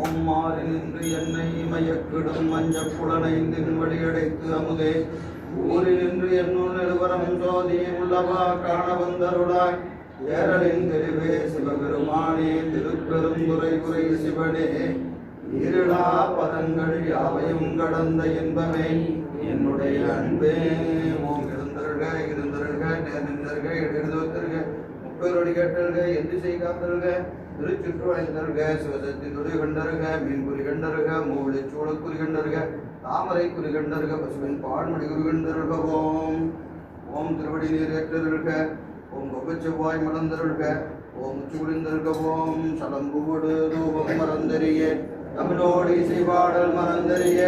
ஓம்மாறு நின்று என்னை இமயக்கிடும் மஞ்ச புலனைந்து வழியடைத்து அமுதே ஊரில் நின்று என்னுள் நிலவரம் ஜோதியின் உள்ளவா காண வந்தருடாய் ஏரலின் தெளிவே சிவபெருமானே திருப்பெருந்துரை குறை சிவனே இருளா பதங்கள் யாவையும் கடந்த இன்பமே என்னுடைய அன்பே முப்பேரொடி கேட்டல்க எந்த செய் காத்தருக திருச்சுற்றுவளைந்தருக சிவசக்தி துறை கண்டருக மீன்குறி கண்டருக மூளை சூழக்குறி கண்டருக தாமரை குறி கண்டருக பசுவின் பால்மடி குறி கண்டருக ஓம். ஓம் திருவடி நீர் ஏற்றருக ஓம் கொப்பச்செவ்வாய் மலர்ந்தருக ஓம் சூழிந்தருக ஓம் சலம்புவோடு ரூபம் மறந்தறிய தமிழோடு இசைவாடல் மறந்தறிய